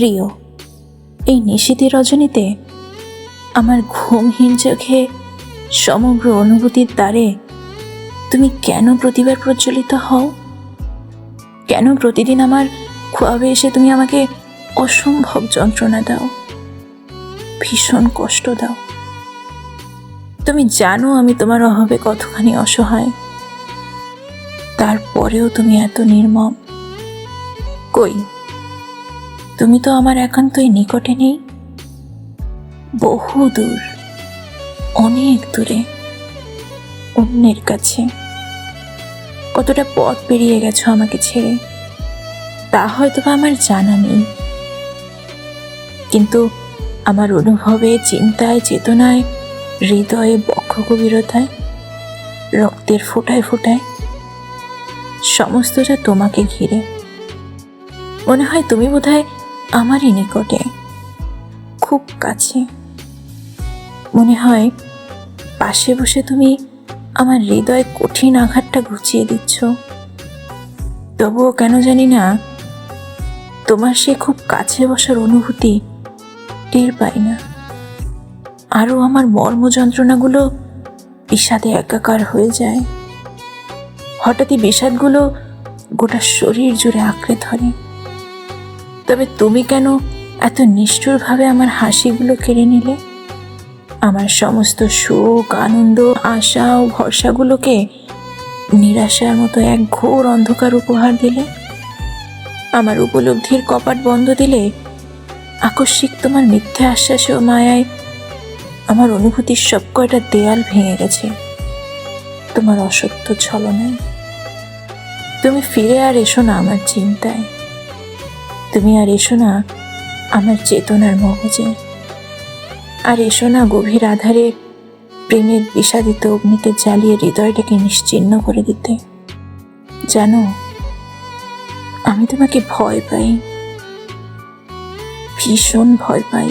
প্রিয়, এই নিশীতি রজনীতে আমার ঘুমহীন চোখে সমগ্র অনুভূতির দ্বারে তুমি কেন প্রতিবার প্রজ্বলিত হও? কেন প্রতিদিন আমার খোয়াবে এসে তুমি আমাকে অসম্ভব যন্ত্রণা দাও, ভীষণ কষ্ট দাও? তুমি জানো আমি তোমার অভাবে কতখানি অসহায়। তারপরেও তুমি এত নির্মম। কই? তুমি তো আমার একান্তই নিকটে নেই। বহু দূর অনেক দূরে, অন্যের কাছে। কতটা পথ পেরিয়ে গেছো আমাকে ছেড়ে, তা হয়তো বা আমার জানা নেই। কিন্তু আমার অনুভবে, চিন্তায়, চেতনায়, হৃদয়ে বক্ষ গভীরতায় রক্তের ফোটায় ফোটায়, সমস্তটা তোমাকে ঘিরে। মনে হয় তুমি বোধহয় আমারই নিকটে, খুব কাছে। মনে হয় পাশে বসে তুমি আমার হৃদয় কঠিন আঘাতটা ঘুচিয়ে দিচ্ছ। তবুও কেন জানি না তোমার সে খুব কাছে বসার অনুভূতি টের পাই না। আরও আমার মর্ম যন্ত্রণাগুলো বিষাদে একাকার হয়ে যায়। হঠাৎই বিষাদগুলো গোটা শরীর জুড়ে আঁকড়ে ধরে। তবে তুমি কেন এত নিষ্ঠুরভাবে আমার হাসিগুলো কেড়ে নিলে? আমার সমস্ত সুখ, আনন্দ, আশা ও ভরসাগুলোকে নিরাশার মতো এক ঘোর অন্ধকার উপহার দিলে? আমার উপলব্ধির কপাট বন্ধ দিলে আকস্মিক তোমার মিথ্যে আশ্বাস ও মায়ায় আমার অনুভূতির সব কয়টা দেয়াল ভেঙে গেছে। তোমার অসত্য ছলনায়। তুমি ফিরে আর এসো না আমার চিন্তায়। তুমি আর এসো না, আমার চেতনার মগজে। আর এসো না গভীর আধারে প্রেমের বিষাদিত অগ্নিতে জ্বালিয়ে হৃদয়টাকে নিশ্চিন্ন করে দিতে। জানো, আমি তোমাকে ভয় পাই, ভীষণ ভয় পাই।